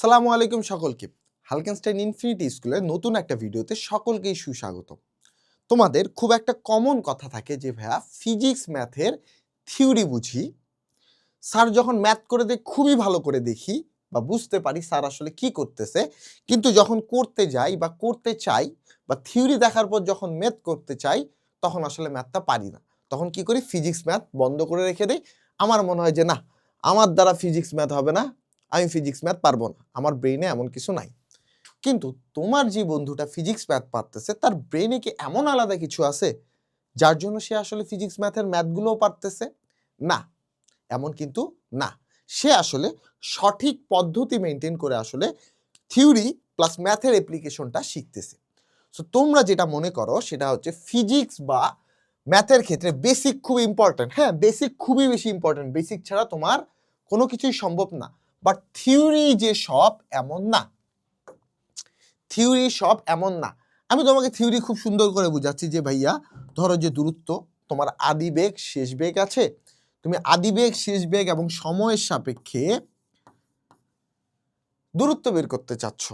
আসসালামু আলাইকুম সকলকে। হালকেনস্টাইন ইনফিনিটি স্কুলের নতুন একটা ভিডিওতে সকলকেই সুস্বাগত। তোমাদের খুব একটা কমন কথা থাকে যে, ভাইয়া, ফিজিক্স ম্যাথের থিওরি বুঝি। স্যার যখন ম্যাথ করে দেয় খুবই ভালো করে দেখি বা বুঝতে পারি স্যার আসলে কি করতেছে। কিন্তু যখন করতে যাই বা করতে চাই বা থিওরি দেখার পর যখন ম্যাথ করতে চাই, তখন আসলে ম্যাথটা পারি না। তখন কি করি? ফিজিক্স ম্যাথ বন্ধ করে রেখে দিই। আমার মনে হয় যে, না, আমার দ্বারা ফিজিক্স ম্যাথ হবে না। আমি ফিজিক্স ম্যাথ পারব না। আমার ব্রেনে এমন কিছু নাই। কিন্তু তোমার যে বন্ধুটা ফিজিক্স ম্যাথ পারতেছে, তার ব্রেনে কি এমন আলাদা কিছু আছে, যার জন্য সে আসলে ফিজিক্স ম্যাথের ম্যাথগুলোও পারতেছে? না। এমন কিন্তু না। সে আসলে সঠিক পদ্ধতি মেনটেন করে আসলে থিওরি প্লাস ম্যাথের অ্যাপ্লিকেশনটা শিখতেছে। সো তোমরা যেটা মনে করো, সেটা হচ্ছে ফিজিক্স বা ম্যাথের ক্ষেত্রে বেসিক খুব ইম্পর্ট্যান্ট হ্যাঁ বেসিক খুবই বেশি ইম্পর্ট্যান্ট বেসিক ছাড়া তোমার কোনো কিছুই সম্ভব না। বাট থিওরি যে সব এমন না। থিওরি সব এমন না। আমি তোমাকে থিওরি খুব সুন্দর করে বুঝাচ্ছি যে ভাইয়া, ধরো যে দূরত্ব, তোমার আদি বেগ, শেষ বেগ আছে। তুমি আদি বেগ, শেষ বেগ এবং সময়ের সাপেক্ষে দূরত্ব বের করতে চাচ্ছ।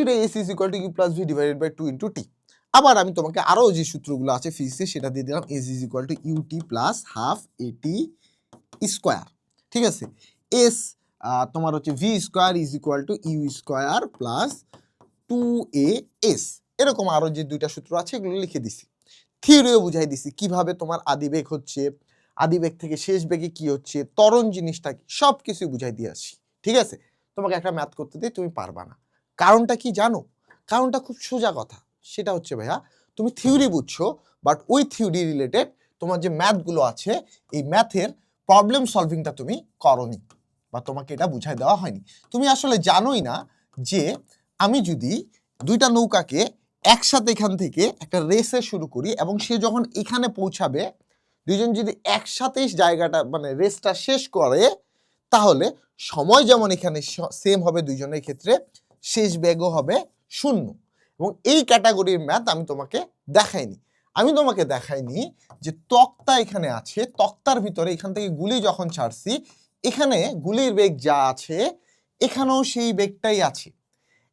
এটা S is equal to U plus V divided by two into T আবার আমি তোমাকে আরও যে সূত্রগুলো আছে ফিজিক্সে সেটা দিয়ে দিলাম S is equal to U T plus half A T square ঠিক আছে? এস তোমার হচ্ছে V square is equal to U square plus two A S এরকম আরও যে দুইটা সূত্র আছে, এগুলো লিখে দিছি। থিওরিও বুঝাই দিছি, কীভাবে তোমার আদিবেগ হচ্ছে, আদিবেগ থেকে শেষ বেগে কি হচ্ছে, ত্বরণ জিনিসটা কি সব কিছুই বুঝাই দিয়ে আসি, ঠিক আছে? তোমাকে একটা ম্যাথ করতে দিয়ে তুমি পারবা না। কারণটা কি জানো? কারণটা খুব সোজা কথা, সেটা হচ্ছে ভাইয়া, তুমি থিওরি বুঝছ বাট ওই থিওরি রিলেটেড তোমার যে ম্যাথগুলো আছে, এই ম্যাথের প্রবলেম সলভিংটা তুমি করনি। বা তোমাকে এটা বুঝাই দেওয়া হয়নি। তুমি আসলে জানোই না যে আমি যদি দুইটা নৌকাকে একসাথে এখান থেকে একটা রেসে শুরু করি এবং সে যখন এখানে পৌঁছাবে দুজন যদি একসাথে জায়গাটা মানে রেসটা শেষ করে, তাহলে সময় যেমন এখানে সেম হবে দুইজনের ক্ষেত্রে, শেষ বেগও হবে শূন্য। এবং এই ক্যাটাগরির ম্যাথ আমি তোমাকে দেখাইনি। আমি তোমাকে দেখাইনি যে তক্তা এখানে আছে, তক্তার ভিতরে এখান থেকে গুলি যখন ছাড়ছি এখানে গুলির বেগ যা আছে, এখানেও সেই বেগটাই আছে।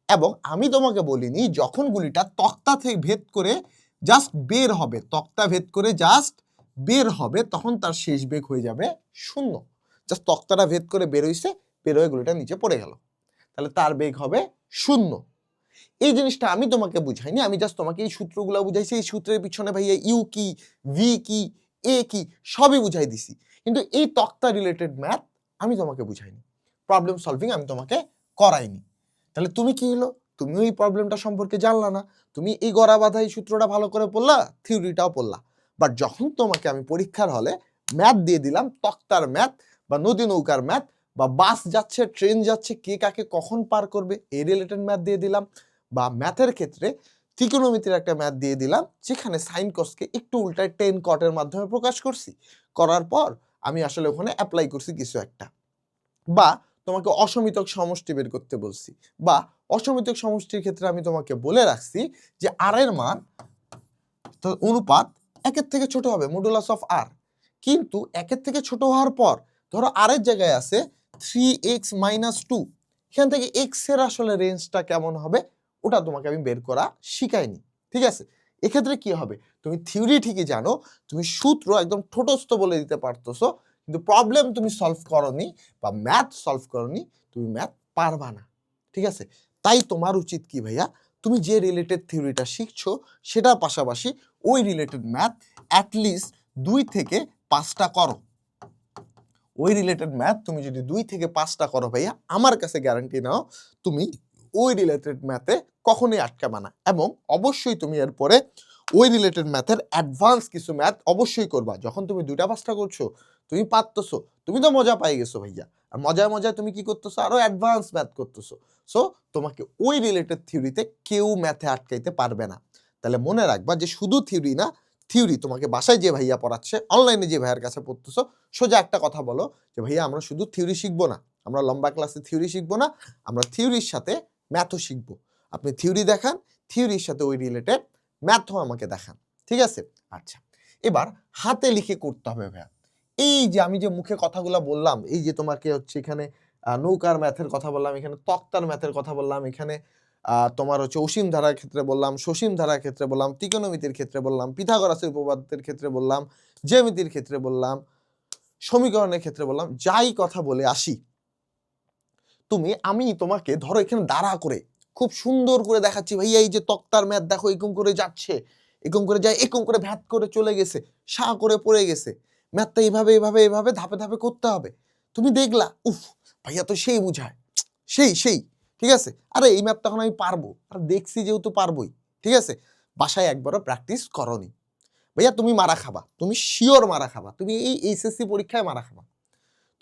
এবং আমি তোমাকে বলিনি, যখন গুলিটা তক্তা থেকে ভেদ করে জাস্ট বের হবে, তক্তা ভেদ করে জাস্ট বের হবে, তখন তার শেষ বেগ হয়ে যাবে শূন্য। জাস্ট তক্তাটা ভেদ করে বের হইছে, বের হয়ে গুলিটা নিচে পড়ে গেল। তাহলে তার বেগ হবে শূন্য। এই জিনিসটা আমি তোমাকে বুঝাইনি, আমি জাস্ট তোমাকে এই সূত্রগুলো বুঝাইছি, এই সূত্রের পিছনে ভাইয়া ইউ কি, ভি কি, এ কি, সবই বুঝাই দিছি। কিন্তু এই তক্তা রিলেটেড ম্যাথ আমি তোমাকে বুঝাইনি। প্রবলেম সলভিং আমি তোমাকে করাইনি। তাহলে তুমি কি হলো তুমি ওই প্রবলেমটা সম্পর্কে জানলা না। তুমি এই গড়া বাঁধা এই সূত্রটা ভালো করে পড়লা থিওরিটাও পড়লা। বাট যখন তোমাকে আমি পরীক্ষার হলে ম্যাথ দিয়ে দিলাম, তক্তার ম্যাথ বা নদী নৌকার ম্যাথ বা বাস যাচ্ছে ট্রেন যাচ্ছে, কে কাকে কখন পার করবে, এই রিলেটেড ম্যাথ দিয়ে দিলাম বা ম্যাথের ক্ষেত্রে ত্রিকোণমিতির একটা ম্যাথ দিয়ে দিলাম, যেখানে সাইন কসকে একটু উল্টায় টেন কটের মাধ্যমে প্রকাশ করছি। করার পর আমি আসলে ওখানে অ্যাপ্লাই করছি কিছু একটা। বা তোমাকে অসমিতক সমষ্টি বের করতে বলছি। বা অসমিতক সমষ্টির ক্ষেত্রে আমি তোমাকে বলে রাখছি যে আর এর মান অনুপাত একের থেকে ছোট হবে মডুলাস অফ আর কিন্তু একের থেকে ছোট হওয়ার পর, ধরো আর এর জায়গায় আছে থ্রি এক্স মাইনাস টু এখান থেকে এক্সের আসলে রেঞ্জটা কেমন হবে, ওটা তোমাকে আমি বের করা শিখাইনি। ঠিক আছে? এক্ষেত্রে কি হবে? তুমি থিওরি ঠিকই জানো, তুমি সূত্র একদম ঠোঁটস্থ বলে দিতে পারতেছো, কিন্তু প্রবলেম তুমি সলভ করনি বা ম্যাথ সলভ করনি, তুমি ম্যাথ পারবা না, ঠিক আছে? তাই তোমার উচিত কি ভাইয়া? তুমি যে রিলেটেড থিওরিটা শিখছো, সেটার পাশাপাশি ওই রিলেটেড ম্যাথ অ্যাটলিস্ট দুই থেকে পাঁচটা করো। ওই রিলেটেড ম্যাথ তুমি যদি দুই থেকে পাঁচটা করো ভাইয়া, আমার কাছে গ্যারান্টি নাও, তুমি ওই রিলেটেড ম্যাথে কখনোই আটকাবে না। এবং অবশ্যই তুমি এরপরে ওই রিলেটেড ম্যাথের অ্যাডভান্স কিছু ম্যাথ অবশ্যই করবা। যখন তুমি দুইটা পাঁচটা করছ, তুমি পারতেছো। তুমি তো মজা পাই গেছো ভাইয়া। আর মজায় মজায় তুমি কি করতেছো? আরও অ্যাডভান্স ম্যাথ করতেছো। সো তোমাকে ওই রিলেটেড থিওরিতে কেউ ম্যাথে আটকাইতে পারবে না। তাহলে মনে রাখবা যে শুধু থিওরি না থিওরি তোমাকে বাসায় যে ভাইয়া পড়াচ্ছে অনলাইনে যে ভাইয়ার কাছে পড়তেছো, সোজা একটা কথা বলো যে, ভাইয়া, আমরা শুধু থিওরি শিখব না। আমরা লম্বা ক্লাসে থিওরি শিখব না। আমরা থিওরির সাথে ম্যাথও শিখব। আপনি থিওরি দেখান থিওরির সাথে ওই রিলেটেড ম্যাথও আমাকে দেখান, ঠিক আছে? আচ্ছা এবার হাতে লিখে করতে হবে ভাইয়া। এই যে আমি যে মুখে কথাগুলো বললাম, এই যে তোমাকে হচ্ছে এখানে নৌকার ম্যাথের কথা বললাম, এখানে তক্তার ম্যাথের কথা বললাম, এখানে তোমার হচ্ছে অসীম ধারার ক্ষেত্রে বললাম, সসীম ধারার ক্ষেত্রে বললাম, ত্রিকোণমিতির ক্ষেত্রে বললাম, পিথাগোরাসের উপপাদ্যের ক্ষেত্রে বললাম, জ্যামিতির ক্ষেত্রে বললাম, সমীকরণের ক্ষেত্রে বললাম, যাই কথা বলে আসি। তুমি, আমি তোমাকে ধরো এখানে দাঁড়া করে খুব সুন্দর করে দেখাচ্ছি, ভাইয়া, এই যে তক্তার ম্যাথ দেখো, এরকম করে যাচ্ছে, এরকম করে যায়, এরকম করে ভ্যাত করে চলে গেছে, সা করে পড়ে গেছে। ম্যাথটা এইভাবে এইভাবে এইভাবে ধাপে ধাপে করতে হবে। তুমি দেখলা, উফ, ভাইয়া তো সেই বুঝায়, সেই সেই, ঠিক আছে? আরে, এই ম্যাথ তখন আমি পারব, আর দেখছি যেহেতু পারবোই, ঠিক আছে? বাসায় একবারও প্র্যাকটিস করনি। ভাইয়া, তুমি মারা খাবা, তুমি শিওর মারা খাবা, তুমি এই এইচএসসি পরীক্ষায় মারা খাবা।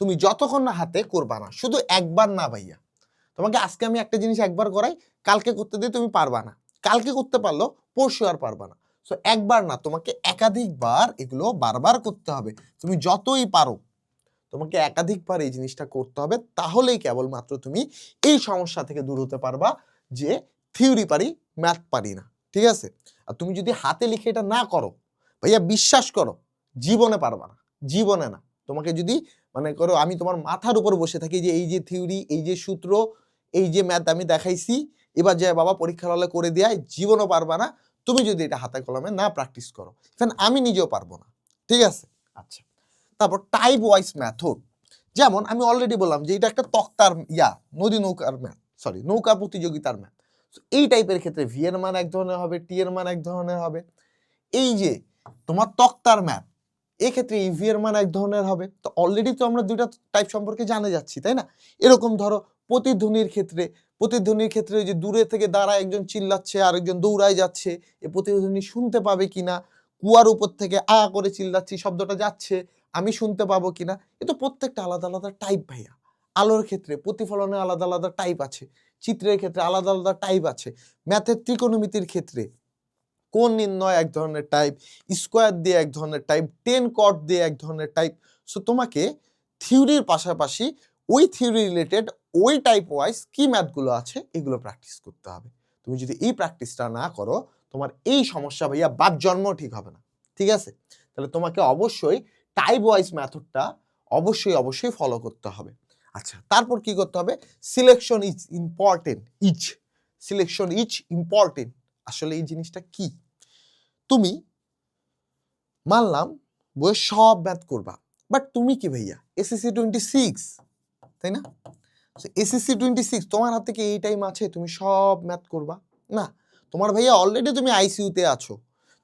তুমি যতক্ষণ না হাতে করবা না, শুধু একবার না ভাইয়া। তোমাকে আজকে আমি একটা জিনিস একবার করাই, কালকে করতে দিয়ে তুমি পারবা না। কালকে করতে পারল, পরশু আর পারবা না। সো একবার না, তোমাকে একাধিকবার এগুলো বারবার করতে হবে। তুমি যতই পারো, তোমাকে একাধিকবার এই জিনিসটা করতে হবে, তাহলেই কেবলমাত্র তুমি এই সমস্যা থেকে দূর হতে পারবা যে থিওরি পারি ম্যাথ পারি না। ঠিক আছে? আর তুমি যদি হাতে লিখে এটা না করো, ভাইয়া বিশ্বাস করো, জীবনে পারবা না। জীবনে না। তোমাকে যদি মানে করো আমি তোমার মাথার উপর বসে থাকি যে এই যে থিওরি এই যে সূত্র, এই যে ম্যাথ আমি দেখাইছি, এবার যে বাবা পরীক্ষার হলে করে দেয়, জীবনও পারবা না। তুমি যদি এটা হাতে কলমে না প্র্যাকটিস করো ইভেন আমি নিজেও পারব না। ঠিক আছে? আচ্ছা। তারপর টাইপ ওয়াইজ ম্যাথড যেমন আমি অলরেডি বললাম যে এটা একটা তক্তার ইয়া, নদী নৌকার ম্যাথ সরি নৌকা প্রতিযোগিতার ম্যাথ এই টাইপের ক্ষেত্রে ভি এর মান এক ধরনের হবে টি এর মান এক ধরনের হবে। এই যে তোমার তক্তার ম্যাথ এক্ষেত্রে ইভি এর মান এক ধরনের হবে। তো অলরেডি তো আমরা দুইটা টাইপ সম্পর্কে জানে যাচ্ছি, তাই না? এরকম ধরো প্রতিধ্বনির ক্ষেত্রে প্রতিধ্বনির ক্ষেত্রে যে দূরে থেকে দাঁড়ায় একজন চিল্লাচ্ছে, আরেকজন দৌড়ায় যাচ্ছে, এ প্রতিধ্বনি শুনতে পাবে কিনা, কুয়ার উপর থেকে আ করে চিল্লাচ্ছি, শব্দটা যাচ্ছে, আমি শুনতে পাবো কিনা, এ তো প্রত্যেকটা আলাদা আলাদা টাইপ ভাইয়া। আলোর ক্ষেত্রে প্রতিফলনে আলাদা আলাদা টাইপ আছে, চিত্রের ক্ষেত্রে আলাদা আলাদা টাইপ আছে ম্যাথের ত্রিকোণমিতির ক্ষেত্রে কোন নির্ণয় এক ধরনের টাইপ স্কোয়ার দিয়ে এক ধরনের টাইপ টেন কট দিয়ে এক ধরনের টাইপ সো তোমাকে থিওরির পাশাপাশি ওই থিওরি রিলেটেড ওই টাইপ ওয়াইজ কি ম্যাথগুলো আছে, এগুলো প্র্যাকটিস করতে হবে। তুমি যদি এই প্র্যাকটিসটা না করো, তোমার এই সমস্যা ভাইয়া বাদ জন্ম ঠিক হবে না। ঠিক আছে? তাহলে তোমাকে অবশ্যই টাইপ ওয়াইজ মেথডটা অবশ্যই অবশ্যই ফলো করতে হবে। আচ্ছা তারপর কি করতে হবে? Selection is important each selection is important আসলে এই জিনিসটা কি? তুমি মানলাম বইয়ে সব ম্যাথ করবা। বাট তুমি কি ভাইয়া? এসএসসি টোয়েন্টি সিক্স তাই না? এসএসসি টোয়েন্টি সিক্স তোমার হাতে কি এই টাইম আছে? তুমি সব ম্যাথ করবা? না। তোমার ভাইয়া অলরেডি তুমি আইসিইউতে আছো।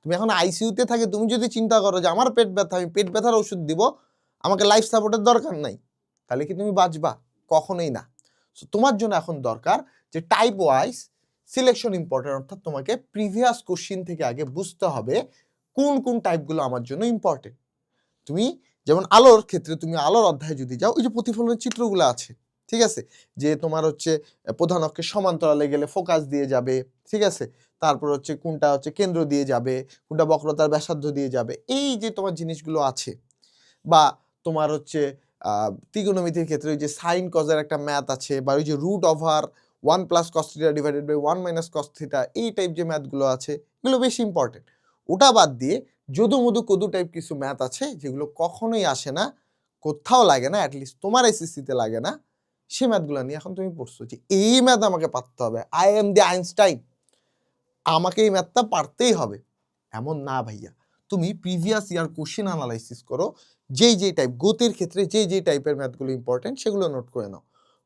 তুমি এখন আইসিইউতে থাকে, তুমি যদি চিন্তা করো যে আমার পেট ব্যথা, আমি পেট ব্যথার ওষুধ দিব, আমাকে লাইফ সাপোর্টের দরকার নাই, তাহলে কি তুমি বাঁচবা? কখনোই না। তোমার জন্য এখন দরকার যে টাইপ ওয়াইজ সিলেকশন ইম্পর্টেন্ট অর্থাৎ তোমাকে প্রিভিয়াস কোশ্চিন থেকে আগে বুঝতে হবে কোন কোন টাইপগুলো আমার জন্য ইম্পর্টেন্ট তুমি যেমন আলোর ক্ষেত্রে তুমি আলোর অধ্যায়ে যদি যাও ওই যে প্রতিফলনের চিত্রগুলো আছে ঠিক আছে? যে তোমার হচ্ছে প্রধান অক্ষের সমান্তরালে গেলে ফোকাস দিয়ে যাবে ঠিক আছে? তারপর হচ্ছে কোনটা হচ্ছে কেন্দ্র দিয়ে যাবে কোনটা বক্রতার ব্যাসার্ধ দিয়ে যাবে এই যে তোমার জিনিসগুলো আছে বা তোমার হচ্ছে আহ, ত্রিকোণমিতির ক্ষেত্রে ওই যে সাইন কজের একটা ম্যাথ আছে বা ওই যে রুট ওভার ওয়ান প্লাস কস্টিটা ডিভাইডেড বাই ওয়ান মাইনাস কস্থিটা এই টাইপ যে ম্যাথগুলো আছে, এগুলো বেশি ইম্পর্টেন্ট ওটা বাদ দিয়ে যদু মধু কদু টাইপ কিছু ম্যাথ আছে, যেগুলো কখনোই আসে না, কোথাও লাগে না অ্যাটলিস্ট তোমার এসএসসিতে লাগে না, সে ম্যাথগুলো নিয়ে এখন তুমি পড়ছো যে এই ম্যাথ আমাকে পারতে হবে। আই এম দি আইনস্টাইন আমাকে এই ম্যাথটা পারতেই হবে। এমন না ভাইয়া। তুমি প্রিভিয়াস ইয়ার কোশ্চেন অ্যানালাইসিস করো, যেই যেই টাইপ গতির ক্ষেত্রে যেই যেই টাইপের ম্যাথগুলো ইম্পর্টেন্ট সেগুলো নোট করে নাও।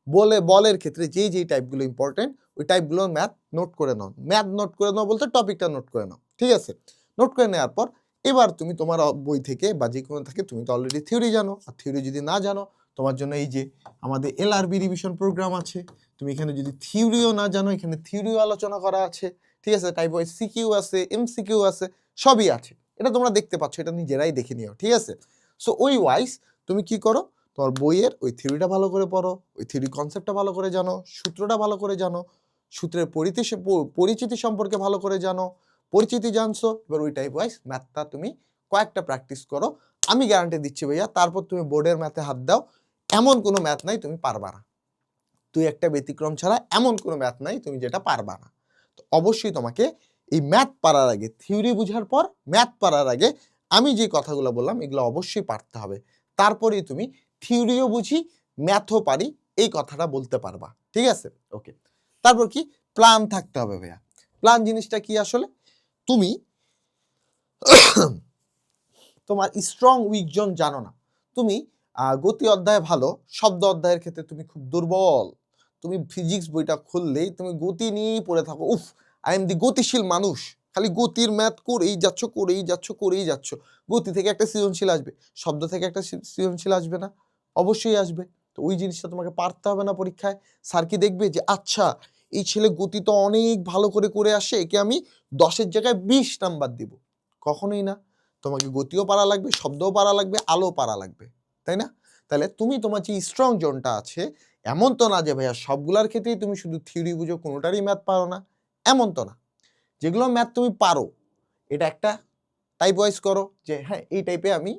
বলে, বলের ক্ষেত্রে যেই যেই টাইপগুলো ইম্পর্টেন্ট ওই টাইপগুলো ম্যাথ নোট করে নাও। ম্যাথ নোট করে নাও বলতে টপিকটা নোট করে নাও। ঠিক আছে? নোট করে নেওয়ার পর এবার তুমি তোমার বই থেকে বা যে কোনো থেকে তুমি তো অলরেডি থিওরি জানো। আর থিওরি যদি না জানো, তোমার জন্য এই যে আমাদের এলআরবি রিভিশন প্রোগ্রাম আছে। তুমি এখানে যদি থিওরিও না জানো, এখানে থিওরিও আলোচনা করা আছে। ঠিক আছে? টাইপ ওয়াইজ সিকিউ আছে এমসিকিউ আছে, সবই আছে। এটা তোমরা দেখতে পাচ্ছ, এটা নিজেরাই দেখে নিও। ঠিক আছে? সো ওই ওয়াইজ তুমি কি করো? তোমার বইয়ের ওই থিওরিটা ভালো করে পড়ো, ওই থিওরি কনসেপ্টটা ভালো করে জানো, সূত্রটা ভালো করে জানো, সূত্রের পরিচিতি পরিচিতি সম্পর্কে ভালো করে জানো, পরিচিতি জানছো, এবার ওই টাইপ ওয়াইজ ম্যাথটা তুমি কয়েকটা প্র্যাকটিস করো, আমি গ্যারান্টি দিচ্ছি ভাইয়া, তারপর তুমি বোর্ডের ম্যাথে হাত দাও, এমন কোনো ম্যাথ নাই তুমি পারবা না। তুই একটা ব্যতিক্রম ছাড়া এমন কোনো ম্যাথ নাই তুমি যেটা পারবা না। তো অবশ্যই তোমাকে এই ম্যাথ পারার আগে থিওরি বোঝার পর ম্যাথ পারার আগে আমি যে কথাগুলো বললাম, এগুলো অবশ্যই পারতে হবে। তারপরেই তুমি থিওরিও বুঝি, ম্যাথও পারি, এই কথাটা বলতে পারবা। ঠিক আছে? ওকে তারপর কি? প্ল্যান থাকতে হবে ভাইয়া। প্ল্যান জিনিসটা কি আসলে? তুমি তোমার স্ট্রং উইক জোন জানো না। তুমি গতি অধ্যায় ভালো, শব্দ অধ্যায়ের ক্ষেত্রে তুমি খুব দুর্বল। তুমি ফিজিক্স বইটা খুললেই তুমি গতি নিয়েই পড়ে থাকো। উফ আই এম দি গতিশীল মানুষ। খালি গতির ম্যাথ করেই যাচ্ছ করেই যাচ্ছ করেই যাচ্ছ। গতি থেকে একটা সৃজনশীল আসবে। শব্দ থেকে একটা সৃজনশীল আসবে না। অবশ্যই আসবে। তো ওই জিনিসটা তোমাকে পারতে হবে না পরীক্ষায়। স্যার কি দেখবে যে আচ্ছা এই ছেলে গতি তো অনেক ভালো করে করে আসে, একে আমি দশের জায়গায় বিশ নাম্বার দিব। কখনোই না। তোমাকে গতিও পারা লাগবে, শব্দও পারা লাগবে আলো পারা লাগবে। তাই না? তাহলে তুমি তোমার যে স্ট্রং জোনটা আছে, এমন তো না যে, ভাইয়া, সবগুলার ক্ষেত্রেই তুমি শুধু থিওরি বুঝো, কোনোটারই ম্যাথ পারো না। এমন তো না। যেগুলো ম্যাথ তুমি পারো, এটা একটা টাইপ ওয়াইজ করো যে হ্যাঁ এই টাইপে আমি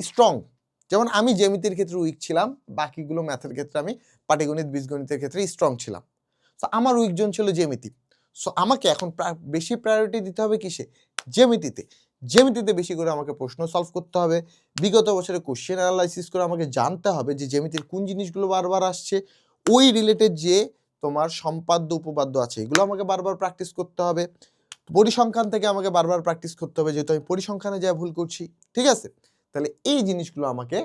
স্ট্রং যেমন আমি জ্যামিতির ক্ষেত্রে উইক ছিলাম, বাকিগুলো ম্যাথের ক্ষেত্রে আমি পাটিগণিত, বীজগণিতের ক্ষেত্রে স্ট্রং ছিলাম। তো আমার উইক জোন ছিল জ্যামিতি। সো আমাকে এখন বেশি প্রায়োরিটি দিতে হবে কিসে? জ্যামিতিতে। জ্যামিতিতে বেশি করে আমাকে প্রশ্ন সলভ করতে হবে। বিগত বছরে কোশ্চেন অ্যানালাইসিস করে আমাকে জানতে হবে যে জ্যামিতির কোন জিনিসগুলো বারবার আসছে। ওই রিলেটেড যে তোমার সম্পাদ্য, উপপাদ্য আছে, এগুলো আমাকে বারবার প্র্যাকটিস করতে হবে। পরিসংখ্যান থেকে আমাকে বারবার প্র্যাকটিস করতে হবে, যেহেতু আমি পরিসংখ্যানে যা ভুল করছি। ঠিক আছে? তাহলে এই জিনিসগুলো আমাকে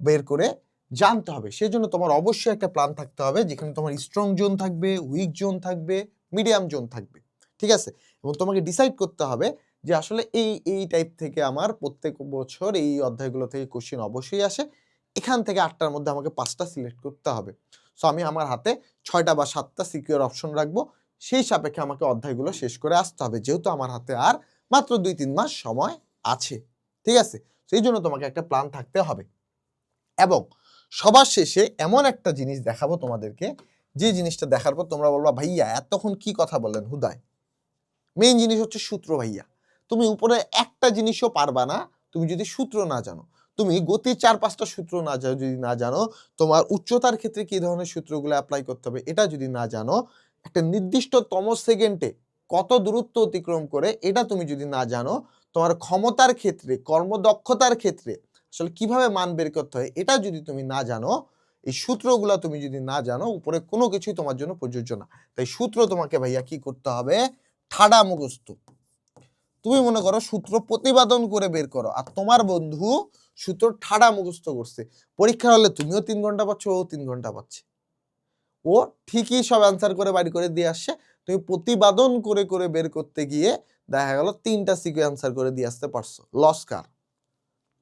বের করে জানতে হবে। সেজন্য তোমার অবশ্যই একটা প্ল্যান থাকতে হবে, যেখানে তোমার স্ট্রং জোন থাকবে উইক জোন থাকবে মিডিয়াম জোন থাকবে। ঠিক আছে? এবং তোমাকে ডিসাইড করতে হবে যে আসলে এই এই টাইপ থেকে আমার প্রত্যেক বছর এই অধ্যায়গুলো থেকে কোশ্চেন অবশ্যই আসে। এখান থেকে আটটার মধ্যে আমাকে পাঁচটা সিলেক্ট করতে হবে। সো আমি আমার হাতে ছয়টা বা সাতটা সিকিউর অপশন রাখব। সেই সাপেক্ষে আমাকে অধ্যায়গুলো শেষ করে আসতে হবে, যেহেতু আমার হাতে আর মাত্র দুই, তিন মাস সময় আছে। ঠিক আছে? সেই জন্য তোমাকে একটা প্ল্যান থাকতে হবে। এবং সবার শেষে এমন একটা জিনিস দেখাবো তোমাদেরকে, যে জিনিসটা দেখার পর তোমরা বলবা, ভাইয়া, এতক্ষণ কি কথা বললেন হুদায়? মেইন জিনিস হচ্ছে সূত্র, ভাইয়া। তুমি উপরে একটা জিনিসও পারবা না, তুমি যদি সূত্র না জানো। তুমি গতির চার পাঁচটা সূত্র না যদি না জানো, তোমার উচ্চতার ক্ষেত্রে কি ধরনের সূত্রগুলো অ্যাপ্লাই করতে হবে, এটা যদি না জানো, একটা নির্দিষ্টতম সেকেন্ডে কত দূরত্ব অতিক্রম করে, এটা তুমি যদি না জানো তোমার ক্ষমতার ক্ষেত্রে, কর্মদক্ষতার ক্ষেত্রে আসলে কীভাবে মান বের করতে হয়, এটা যদি তুমি না জানো, এই সূত্রগুলো তুমি যদি না জানো, উপরে কোনো কিছুই তোমার জন্য প্রযোজ্য না। তাই সূত্র তোমাকে ভাইয়া কি করতে হবে? ঠাডা মুখস্থ। তুমি মনে করো সূত্র প্রতিপাদন করে বের করো, আর তোমার বন্ধু সূত্র ঠাডা মুখস্থ করছে। পরীক্ষা হলে তুমিও তিন ঘণ্টা পাচ্ছ, ও তিন ঘণ্টা পাচ্ছে। ও ঠিকই সব অ্যান্সার করে বাড়ি করে দিয়ে আসছে। তুমি প্রতিবাদন করে করে বের করতে গিয়ে দেখা গেল তিনটা সিকিউ অ্যান্সার করে দিয়ে আসতে পারছ। লস কার?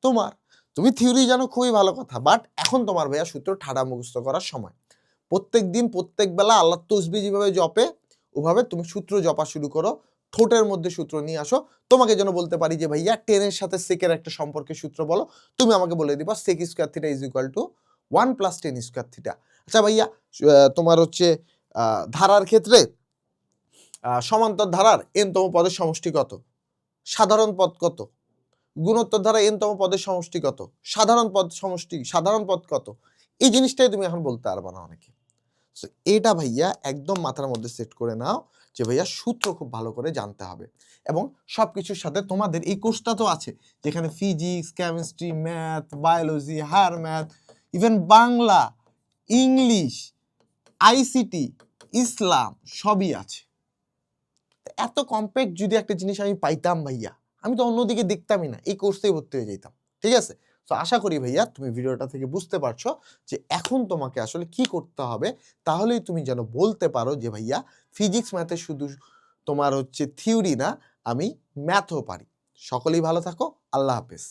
তোমার। তুমি থিওরি জানো, খুবই ভালো কথা, বাট এখন তোমার ভাইয়া সূত্র ঠাডা মুখস্থ করার সময়। প্রত্যেক দিন, প্রত্যেক বেলা আল্লাহ তসবি যেভাবে জপে, ওভাবে তুমি সূত্র জপা শুরু করো, ঠোঁটের মধ্যে সূত্র নিয়ে আসো। তোমাকে যেন বলতে পারি যে, ভাইয়া, টেনের সাথে সেকের একটা সম্পর্কে সূত্র বলো। তুমি আমাকে বলে দিবা sec square theta is equal to one plus tan square theta আচ্ছা ভাইয়া তোমার হচ্ছে ধারার ক্ষেত্রে সমান্তর ধারার এনতম পদের সমষ্টি কত? সাধারণ পদ কত? গুণোত্তর ধারা এনতম পদের সমষ্টি কত? সাধারণ পদ সমষ্টি সাধারণ পদ কত? এই জিনিসটাই তুমি এখন বলতে পারবা না অনেকে। So, এটা ভাইয়া একদম মাথার মধ্যে সেট করে নাও যে ভাইয়া সূত্র খুব ভালো করে জানতে হবে। এবং সব কিছুর সাথে তোমাদের এই কোর্সটা তো আছে যেখানে physics chemistry math biology higher math even Bangla English ICT ইসলাম সবই আছে। এত কম্প্যাক্ট যদি একটা জিনিস আমি পাইতাম ভাইয়া, আমি তো অন্যদিকে দেখতামই না, এই কোর্সেই ভর্তি হয়ে যেতাম ঠিক আছে? তো আশা করি ভাইয়া তুমি ভিডিওটা থেকে বুঝতে পারছ যে এখন তোমাকে আসলে কি করতে হবে, তাহলেই তুমি যেন বলতে পারো যে ভাইয়া ফিজিক্স ম্যাথে শুধু তোমার হচ্ছে থিওরি না, আমি ম্যাথও পারি। সকলেই ভালো থাকো, আল্লাহ হাফেজ।